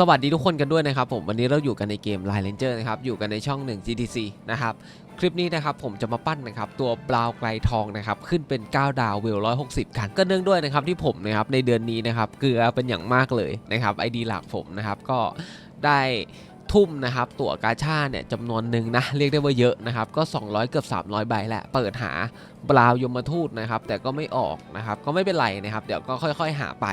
สวัสดีทุกคนกันด้วยนะครับผมวันนี้เราอยู่กันในเกม Line Ranger นะครับอยู่กันในช่อง 1 GTC นะครับคลิปนี้นะครับผมจะมาปั้นนะครับตัวบราวไกลทองนะครับขึ้นเป็น 9 ดาวเวล160 กันก็เนื่องด้วยนะครับที่ผมนะครับในเดือนนี้นะครับเกลือเป็นอย่างมากเลยนะครับไอดีหลักผมนะครับก็ได้ทุ่มนะครับตั๋วกาชาเนี่ยจำนวนหนึ่งนะเรียกได้ว่าเยอะนะครับก็ 200 เกือบ 300 ใบแหละ เปิดหาบราวยมทูตนะครับแต่ก็ไม่ออกนะครับก็ไม่เป็นไรนะครับเดี๋ยวก็ค่อย ๆ หาไป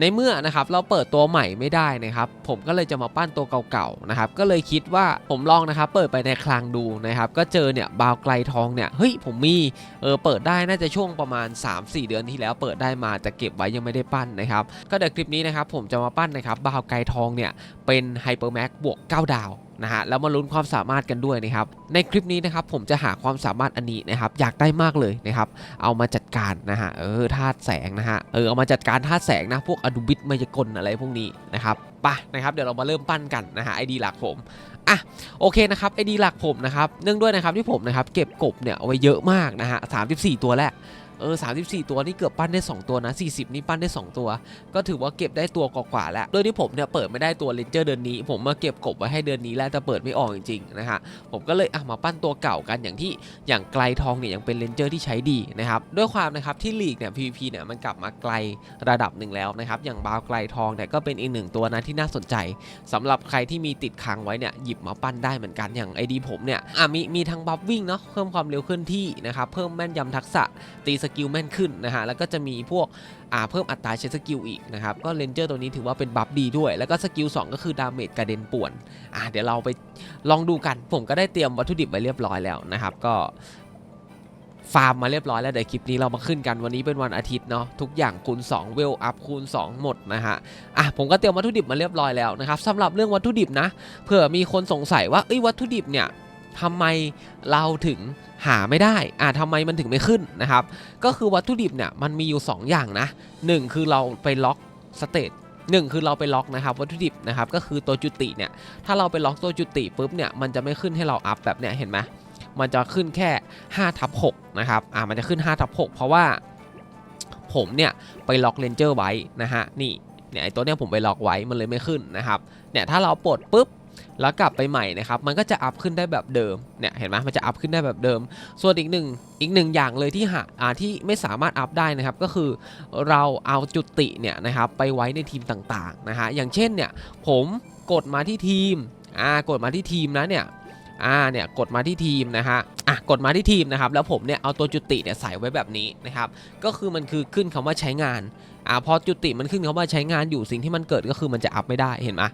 ในเมื่อนะครับเราเปิดตัวใหม่ไม่ได้นะครับ ผมก็เลยจะมาปั้นตัวเก่าๆนะครับก็เลยคิดว่าผมลองนะครับเปิดไปในคลังดูนะครับก็เจอเนี่ยบาวไกลทองเนี่ยเฮ้ยผมมีเออเปิดได้น่าจะช่วงประมาณ 3-4 เดือนที่แล้วเปิดได้มาแต่เก็บไว้ยังไม่ได้ปั้นนะครับก็เดี๋ยวคลิปนี้นะครับผมจะมาปั้นนะครับบาวไกลทองเนี่ยเป็นไฮเปอร์แม็กบวก 9 ดาว นะฮะแล้วมาลุ้นความสามารถกันด้วยนะครับในคลิปนี้นะครับผมจะหาความสามารถอันนี้นะครับอยากได้มากเลยนะครับเอามาจัดการนะฮะเออธาตุแสงนะฮะเออเอามาจัดการธาตุแสงนะพวกอดูบิทมายากลอะไรพวกนี้นะครับปะนะครับเดี๋ยวเรามาเริ่มปั้นกันนะฮะไอดีหลักผมอะโอเคนะครับไอดีหลักผมนะครับเนื่องด้วยนะครับที่ผมนะครับเก็บกบเนี่ยเอาไว้เยอะมากนะฮะ34ตัวแรก เออ34ตัวนี่เกือบปั้นได้ 2 ตัวนะ40นี่ปั้นได้ 2 ตัว ก็ถือว่าเก็บได้ตัวกว่าๆแล้ว โดยที่ผมเนี่ยเปิดไม่ได้ตัวเลนเจอร์เดือนนี้ ผมมาเก็บกบไว้ให้เดือนนี้แล้วแต่เปิดไม่ออกจริงๆนะฮะผมก็เลยอะมาปั้นตัวเก่ากันอย่างที่อย่างไกลทองเนี่ยยังเป็นเลนเจอร์ที่ใช้ดีนะครับด้วยความนะครับที่ลีกเนี่ย PVP เนี่ยมันกลับมาไกลระดับหนึ่งแล้วนะครับอย่างบาวไกลทองเนี่ยก็เป็นอีกหนึ่งตัวนะที่น่าสนใจสำหรับใครที่มีติดค้างไว้เนี่ยหยิบมาปั้นได้เหมือนกันอย่างไอดีผมเนี่ยอะมีมีทั้งบัฟวิ่งเนาะเพิ่มความเร็วเคลื่อนที่นะครับเพิ่มแม่นยำทักษะตีสกิลแม่นขึ้นนะฮะแล้วก็จะมีพวกอ่าเพิ่มอัตราใช้สกิลอีกนะครับก็เลนเจอร์ตัวนี้ถือว่าเป็นบัฟดีด้วย แล้วก็สกิล2ก็คือดาเมจกระเด็นป่วนอะเดี๋ยวเราไปลองดูกัน ผมก็ได้เตรียมวัตถุดิบไว้เรียบร้อยแล้วนะครับก็ฟาร์มมาเรียบร้อยแล้วเดี๋ยวคลิปนี้เรามาขึ้นกันวันนี้เป็นวันอาทิตย์เนาะทุกอย่างคูณ2เวลอัพคูณ 2 หมดนะฮะอะผมก็เตรียมวัตถุดิบมาเรียบร้อยแล้วนะครับสำหรับเรื่องวัตถุดิบนะเผื่อมีคนสงสัยว่าเอ้ยวัตถุดิบเนี่ย ทำไมเราถึงหาไม่ได้อะทำไมมันถึงไม่ขึ้นนะครับ ก็คือวัตถุดิบเนี่ยมันมีอยู่ 2 อย่างนะหนึ่งคือเราไปล็อกสเตตหนึ่งคือเราไปล็อกนะครับวัตถุดิบนะครับก็คือตัวจุติเนี่ยถ้าเราไปล็อกตัวจุติปุ๊บเนี่ยมันจะไม่ขึ้นให้เราอัพแบบเนี้ยเห็นไหมมันจะขึ้นแค่5ทับ6นะครับอ่ามันจะขึ้น5ทับ6เพราะว่าผมเนี่ยไปล็อกเลนเจอร์ไว้นะฮะนี่เนี่ยไอตัวเนี้ยผมไปล็อกไว้มันเลยไม่ขึ้นนะครับเนี่ยถ้าเราปลดปุ๊บ แล้วกลับไปใหม่นะครับ มันก็จะอัพขึ้นได้แบบเดิม เนี่ยเห็นไหมมันจะอัพขึ้นได้แบบเดิม ส่วนอีกหนึ่งอีกหนึ่งอย่างเลยที่หาอ่าที่ไม่สามารถอัพได้นะครับ ก็คือเราเอาจุติเนี่ยนะครับไปไว้ในทีมต่างๆนะฮะ อย่างเช่นเนี่ยผมกดมาที่ทีม อ่ากดมาที่ทีมนะเนี่ย อ่าเนี่ยกดมาที่ทีมนะฮะ อะกดมาที่ทีมนะครับ แล้วผมเนี่ยเอาตัวจุติเนี่ยใส่ไว้แบบนี้นะครับ ก็คือมันคือขึ้นคำว่าใช้งาน อ่าพอจุติมันขึ้นคำว่าใช้งานอยู่สิ่งที่มันเกิดก็คือมันจะอัพไม่ได้เห็นไหม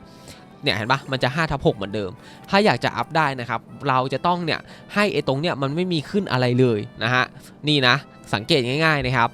เนี่ยเห็นปะมันจะ5ทับ6เหมือนเดิม ถ้าอยากจะอัพได้นะครับ เราจะต้องเนี่ยให้ไอ้ตรงเนี่ยมันไม่มีขึ้นอะไรเลยนะฮะ นี่นะ สังเกตง่ายๆนะครับ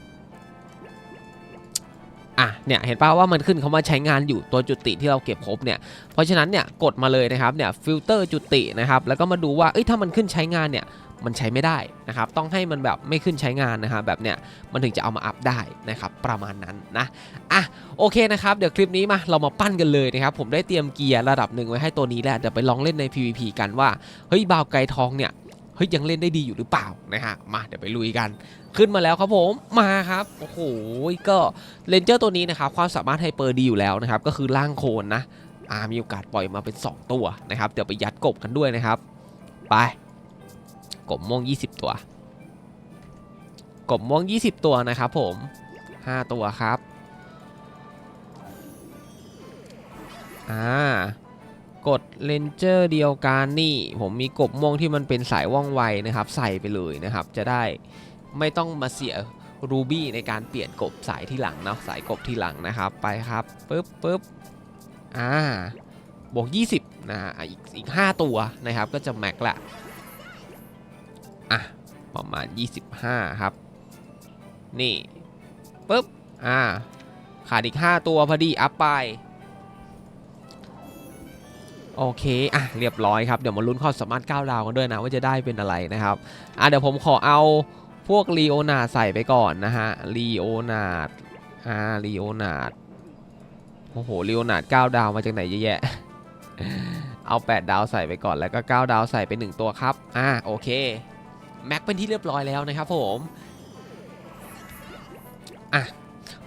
อะเนี่ยเห็นป่าว่ามันขึ้นคำว่าใช้งานอยู่ตัวจุติที่เราเก็บครบเนี่ยเพราะฉะนั้นเนี่ยกดมาเลยนะครับเนี่ยฟิลเตอร์จุตินะครับแล้วก็มาดูว่าเอ้ยถ้ามันขึ้นใช้งานเนี่ย มันใช้ไม่ได้นะครับ ต้องให้มันแบบไม่ขึ้นใช้งานนะครับแบบเนี้ยมันถึงจะเอามาอัพได้นะครับประมาณนั้นนะอะโอเคนะครับเดี๋ยวคลิปนี้มาเรามาปั้นกันเลยนะครับผมได้เตรียมเกียร์ระดับหนึ่งไว้ให้ตัวนี้แล้วเดี๋ยวไปลองเล่นใน PVP กันว่าเฮ้ยบาวไกลทองเนี่ยเฮ้ยยังเล่นได้ดีอยู่หรือเปล่านะฮะมาเดี๋ยวไปลุยกันขึ้นมาแล้วครับผมมาครับโอ้โหก็เลนเจอร์ตัวนี้นะครับความสามารถไฮเปอร์ดีอยู่แล้วนะครับก็คือร่างโคลนนะอามีโอกาสปล่อยมาเป็น 2 ตัวนะครับเดี๋ยวไปยัดกบกันด้วยนะครับ ไป บม่วง 20 ตัว กบม่วง 20 ตัวนะครับผม 5 ตัวครับ อ่ากดเลนเจอร์เดียวกันนี่ ผมมีกบม่วงที่มันเป็นสายว่องไวนะครับ ใส่ไปเลยนะครับ จะได้ไม่ต้องมาเสียรูบี้ในการเปลี่ยนกบสายที่หลังเนาะสายกบที่หลังนะครับ ไปครับปึ๊บปึ๊บอ่าบวก 20นะฮะอะอีกอีก 5 ตัวนะครับ ก็จะแม็กละ อะประมาณ 25 ครับ นี่ปุ๊บ อ่า ขาดอีก 5 ตัวพอดี อัพไป โอเค อะ เรียบร้อยครับ เดี๋ยวมาลุ้นความสามารถก้าวดาวกันด้วยนะ ว่าจะได้เป็นอะไรนะครับ อะ เดี๋ยวผมขอเอาพวกลีโอนาใส่ไปก่อนนะฮะลีโอนาดอ่าลีโอนาดโอ้โหลีโอนาด9ดาวมาจากไหนเยอะแยะ เอา 8 ดาวใส่ไปก่อนแล้วก็ 9 ดาวใส่ไป 1 ตัวครับ อ่า โอเค แม็กเป็นที่เรียบร้อยแล้วนะครับผมอะ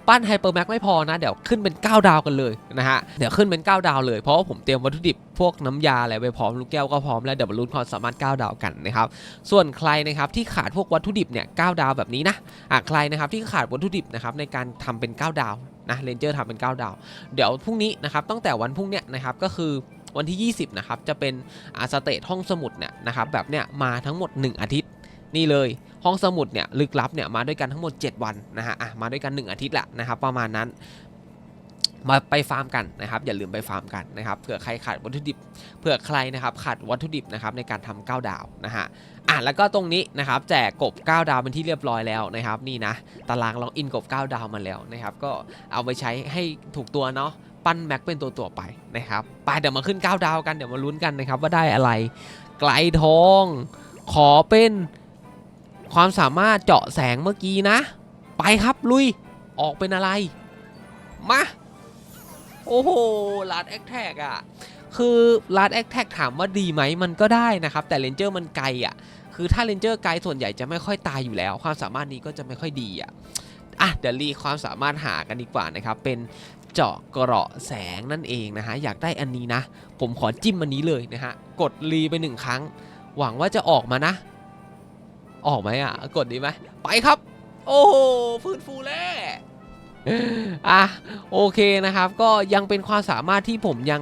ปั้นไฮเปอร์แม็กไม่พอนะ เดี๋ยวขึ้นเป็น 9 ดาวกันเลยนะฮะ เดี๋ยวขึ้นเป็น 9 ดาวเลยเพราะว่าผมเตรียมวัตถุดิบพวกน้ำยาอะไรไปพร้อมลูกแก้วก็พร้อมแล้วเดี๋ยวมาลุ้นความสามารถ 9 ดาวกันนะครับส่วนใครนะครับที่ขาดพวกวัตถุดิบเนี่ย9ดาวแบบนี้นะอะใครนะครับที่ขาดวัตถุดิบนะครับในการทำเป็น 9 ดาวนะเรนเจอร์ทำเป็น 9 ดาว เดี๋ยวพรุ่งนี้นะครับตั้งแต่วันพรุ่งเนี้ยนะครับก็คือวันที่ 20 นะครับ จะเป็นอาสเตทห้องสมุดเนี่ยนะครับแบบเนี้ยมาทั้งหมด 1 อาทิตย์ นี่เลยห้องสมุดเนี่ยลึกลับเนี่ยมาด้วยกันทั้งหมด 7 วันนะฮะอะมาด้วยกัน 1 อาทิตย์แหละนะครับประมาณนั้นมาไปฟาร์มกันนะครับ อย่าลืมไปฟาร์มกันนะครับเผื่อใครขาดวัตถุดิบเผื่อใครนะครับขาดวัตถุดิบนะครับในการทำ9ดาวนะฮะอะแล้วก็ตรงนี้นะครับแจกกบ 9 ดาวเป็นที่เรียบร้อยแล้วนะครับนี่นะตารางล็อกอินกบ 9 ดาวมาแล้วนะครับก็เอาไปใช้ให้ถูกตัวเนาะปั้นแม็กเป็นตัวตัวไปนะครับไปเดี๋ยวมาขึ้น 9 ดาวกันเดี๋ยวมาลุ้นกันนะครับว่าได้อะไร ไกลทองขอเป็น ความสามารถเจาะแสงเมื่อกี้นะ ไปครับลุย ออกเป็นอะไร มา โอ้โหลาดแอคแท็กอะคือลาดแอคแท็กถามว่าดีไหมมันก็ได้นะครับ แต่เลนเจอร์มันไกลอะคือถ้าเลนเจอร์ไกลส่วนใหญ่จะไม่ค่อยตายอยู่แล้ว ความสามารถนี้ก็จะไม่ค่อยดีอะอะเดี๋ยวรีความสามารถหากันดีกว่านะครับ เป็นเจาะกราะแสงนั่นเองนะฮะ อยากได้อันนี้นะ ผมขอจิ้มอันนี้เลยนะฮะ กดรีไปหนึ่งครั้ง หวังว่าจะออกมานะ ออกไหมอะ กดดีไหมไปครับ โอ้โหฟื้นฟูแล่อะโอเคนะครับ ก็ยังเป็นความสามารถที่ผมยัง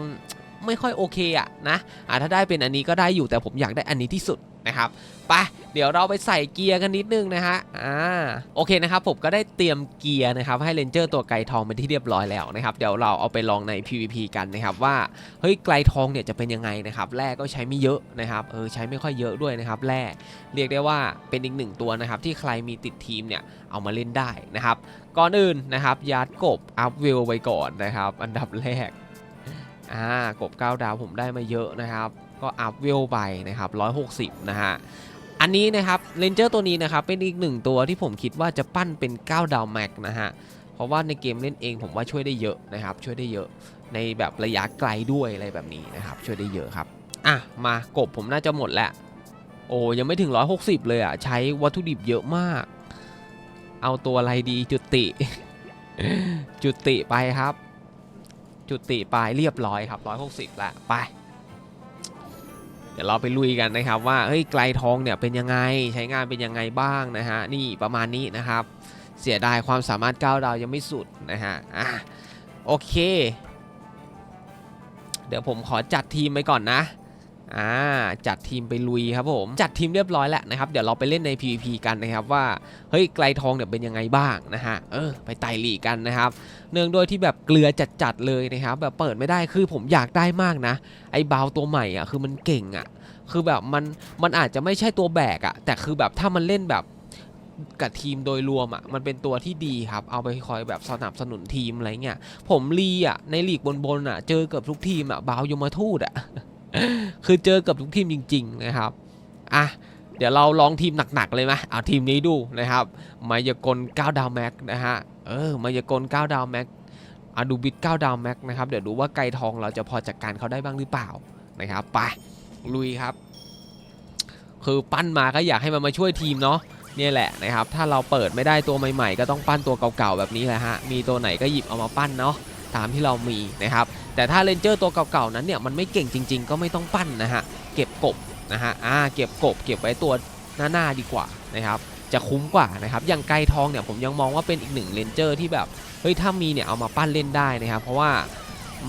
ไม่ค่อยโอเคอะนะอะถ้าได้เป็นอันนี้ก็ได้อยู่แต่ผมอยากได้อันนี้ที่สุด นะครับไปเดี๋ยวเราไปใส่เกียร์กันนิดนึงนะฮะอ่าโอเคนะครับผมก็ได้เตรียมเกียร์นะครับให้เรนเจอร์ตัวไกลทองเป็นที่เรียบร้อยแล้วนะครับเดี๋ยวเราเอาไปลองใน PVP กันนะครับว่าเฮ้ยไกลทองเนี่ยจะเป็นยังไงนะครับแร่ก็ใช้ไม่เยอะนะครับเออใช้ไม่ค่อยเยอะด้วยนะครับแร่เรียกได้ว่าเป็นอีกหนึ่งตัวนะครับที่ใครมีติดทีมเนี่ยเอามาเล่นได้นะครับก่อนอื่นนะครับยัดกบอัพเวลไปก่อนนะครับอันดับแรกอ่ากบ9ดาวผมได้มาเยอะนะครับ ก็อัพเวลไปนะครับ 160 นะฮะ อันนี้นะครับเลนเจอร์ตัวนี้นะครับ เป็นอีกหนึ่งตัวที่ผมคิดว่าจะปั้นเป็น 9 ดาวแม็กนะฮะ เพราะว่าในเกมเล่นเองผมว่าช่วยได้เยอะนะครับ ช่วยได้เยอะในแบบระยะไกลด้วยอะไรแบบนี้นะครับ ช่วยได้เยอะครับ อะ มากบผมน่าจะหมดแล้ว โอ้ยังไม่ถึง 160 เลยอะ ใช้วัตถุดิบเยอะมาก เอาตัวอะไรดีจุติ จุติไปครับ จุติไปเรียบร้อยครับ 160ละไป เดี๋ยวเราไปลุยกันนะครับว่าเฮ้ยไกลทองเนี่ยเป็นยังไงใช้งานเป็นยังไงบ้างนะฮะนี่ประมาณนี้นะครับ เสียดายความสามารถ9ดาวยังไม่สุดนะฮะอะโอเค เดี๋ยวผมขอจัดทีมไปก่อนนะ อ่าจัดทีมไปลุยครับผมจัดทีมเรียบร้อยแล้วนะครับเดี๋ยวเราไปเล่นใน PVP กันนะครับว่าเฮ้ยไกลทองเนี่ยเป็นยังไงบ้างนะฮะเออไปไต่หลีกันนะครับ เนื่องด้วยที่แบบเกลือจัดๆเลยนะครับแบบเปิดไม่ได้คือผมอยากได้มากนะ ไอ้บาวตัวใหม่อะคือมันเก่งอะคือแบบมันมันอาจจะไม่ใช่ตัวแบกอะแต่คือแบบถ้ามันเล่นแบบกับทีมโดยรวมอะมันเป็นตัวที่ดีครับ เอาไปคอยแบบสนับสนุนทีมอะไรเงี้ยผมรีอะในลีกบนๆอะเจอเกือบทุกทีมอะบาวยมทูตอะ คือเจอกือบทุกทีมจริง ๆ นะครับอะเดี๋ยวเราลองทีมหนักๆเลยไหมเอาทีมนี้ดูนะครับมายากล9ดาวแม็กนะฮะเออมายากล9ดาวแม็กอะดูบิด9ดาวแม็กนะครับเดี๋ยวดูว่าไกลทองเราจะพอจัดการเขาได้บ้างหรือเปล่านะครับไปลุยครับ คือปั้นมาก็อยากให้มันมาช่วยทีมเนาะเนี่ยแหละนะครับ ถ้าเราเปิดไม่ได้ตัวใหม่ๆ ก็ต้องปั้นตัวเก่าๆแบบนี้แหละฮะ มีตัวไหนก็หยิบเอามาปั้นเนาะ ตามที่เรามีนะครับแต่ถ้าเลนเจอร์ตัวเก่าๆนั้นเนี่ยมันไม่เก่งจริง ๆ ก็ไม่ต้องปั้นนะฮะเก็บกบนะฮะอ่าเก็บกบเก็บไว้ตัวหน้าๆดีกว่านะครับจะคุ้มกว่านะครับอย่างไกลทองเนี่ยผมยังมองว่าเป็นอีกหนึ่งเลนเจอร์ที่แบบเฮ้ยถ้ามีเนี่ยเอามาปั้นเล่นได้นะครับเพราะว่า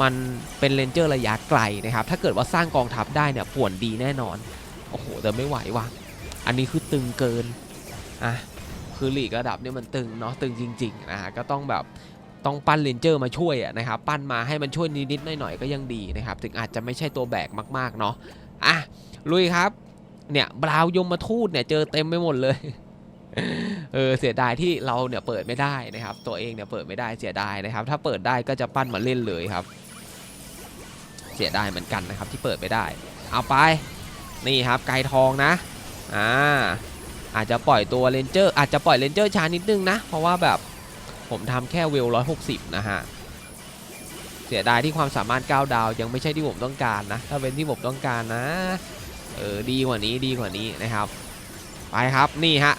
มันเป็นเลนเจอร์ระยะไกลนะครับถ้าเกิดว่าสร้างกองทัพได้เนี่ยป่วนดีแน่นอนโอ้โหแต่ไม่ไหวว่ะอันนี้คือตึงเกินอะคือหลีกระดับเนี่ยมันตึงเนาะตึงจริงๆนะฮะก็ต้องแบบ ต้องปั้นเลนเจอร์มาช่วยนะครับปั้นมาให้มันช่วยนิดๆหน่อยๆก็ยังดีนะครับถึงอาจจะไม่ใช่ตัวแบกมากๆเนาะอะลุยครับเนี่ยบราวยมมาทูตเนี่ยเจอเต็มไปหมดเลยเออเสียดายที่เราเนี่ยเปิดไม่ได้นะครับ ตัวเองเนี่ยเปิดไม่ได้เสียดายนะครับ ถ้าเปิดได้ก็จะปั้นมาเล่นเลยครับ เสียดายเหมือนกันนะครับ ที่เปิดไม่ได้ เอาไปนี่ครับไก่ทองนะอ่าอาจจะปล่อยตัวเลนเจอร์อาจจะปล่อยเลนเจอร์ช้านิดนึงนะ เพราะว่าแบบ ผมทำแค่เวล 160 นะฮะ เสียดายที่ความสามารถ 9 ดาวยังไม่ใช่ที่ผมต้องการนะ ถ้าเป็นที่ผมต้องการนะ เออ ดีกว่านี้ดีกว่านี้นะครับ ไปครับนี่ฮะ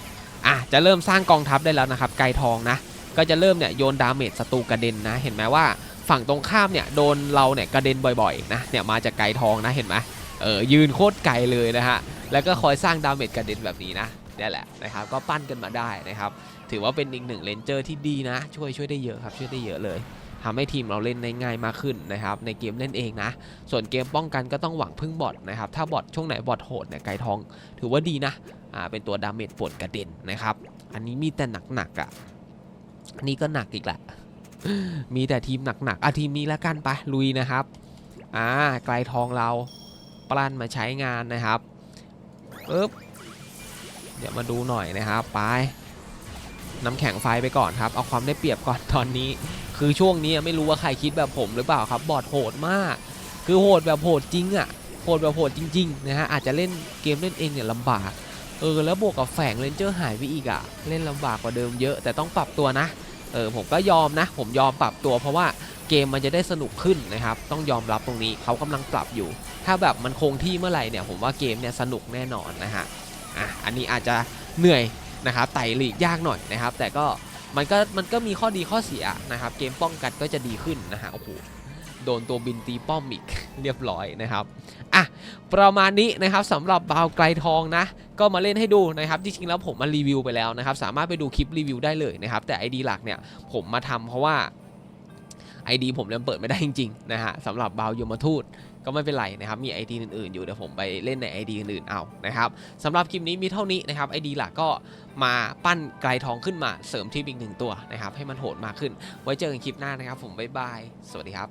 อะ จะเริ่มสร้างกองทัพได้แล้วนะครับ ไกลทองนะ ก็จะเริ่มเนี่ยโยนดาเมจศัตรูกระเด็นนะ เห็นไหมว่าฝั่งตรงข้ามเนี่ยโดนเราเนี่ยกระเด็นบ่อยๆนะ เนี่ยมาจากไกลทองนะเห็นไหมเออยืนโคตรไกลเลยนะฮะ แล้วก็คอยสร้างดาเมจกระเด็นแบบนี้นะนี่แหละนะครับ ก็ปั้นกันมาได้นะครับ ถือว่าเป็นอีกหนึ่งเลนเจอร์ที่ดีนะ ช่วยช่วยได้เยอะครับ ช่วยได้เยอะเลยทำให้ทีมเราเล่นได้ง่ายมากขึ้นนะครับ ในเกมเล่นเองนะ ส่วนเกมป้องกันก็ต้องหวังพึ่งบอทนะครับ ถ้าบอทช่วงไหนบอทโหดเนี่ยไกลทอง ถือว่าดีนะอ่าเป็นตัวดาเมจปวดกระเด็นนะครับ อันนี้มีแต่หนักๆอะนนี้ก็หนักอีกแหละมีแต่ทีมหนักๆอะทีมนี้แล้วกันไปลุยนะครับอ่าไกลทองเราปลันมาใช้งานนะครับปึ๊บเดี๋ยวมาดูหน่อยนะครับไป น้ำแข็งไฟไปก่อนครับ เอาความได้เปรียบก่อนตอนนี้ คือช่วงนี้ไม่รู้ว่าใครคิดแบบผมหรือเปล่าครับ บอดโหดมาก คือโหดแบบโหดจริงอะ่ะ โหดแบบโหดจริงๆนะฮะ อาจจะเล่นเกมเล่นเองเนี่ยลำบาก เออ แล้วบวกกับแฝงเลนเจอร์หายไปอีกอะ่ะ เล่นลำบากกว่าเดิมเยอะ แต่ต้องปรับตัวนะ เออ ผมก็ยอมนะ ผมยอมปรับตัวเพราะว่าเกมมันจะได้สนุกขึ้นนะครับ ต้องยอมรับตรงนี้เขากำลังปรับอยู่ ถ้าแบบมันคงที่เมื่อไหร่เนี่ย ผมว่าเกมเนี่ยสนุกแน่นอนนะฮะ อะ อันนี้อาจจะเหนื่อย นะครับไต่หลีกยากหน่อยนะครับ แต่ก็มันก็มันก็มีข้อดีข้อเสียนะครับ เกมป้องกันก็จะดีขึ้นนะฮะโอ้โหโดนตัวบินตีป้อมอีกเรียบร้อยนะครับอะประมาณนี้นะครับสำหรับบาวไกลทองนะ ก็มาเล่นให้ดูนะครับ จริงๆแล้วผมมารีวิวไปแล้วนะครับ สามารถไปดูคลิปรีวิวได้เลยนะครับ แต่ ID หลักเนี่ยผมมาทำเพราะว่า ID ผมยังเปิดไม่ได้จริงๆนะฮะสำหรับบาวยมทูต ก็ไม่เป็นไรนะครับ มี ID อื่นๆ อยู่เดี๋ยวผมไปเล่นใน ID อื่นๆเอานะครับสำหรับคลิปนี้มีเท่านี้นะครับ ID หลักก็มาปั้นไกลทองขึ้นมาเสริมทีมอีกหนึ่งตัวนะครับให้มันโหดมากขึ้น ไว้เจอกันคลิปหน้านะครับ ผมบ๊ายบาย สวัสดีครับ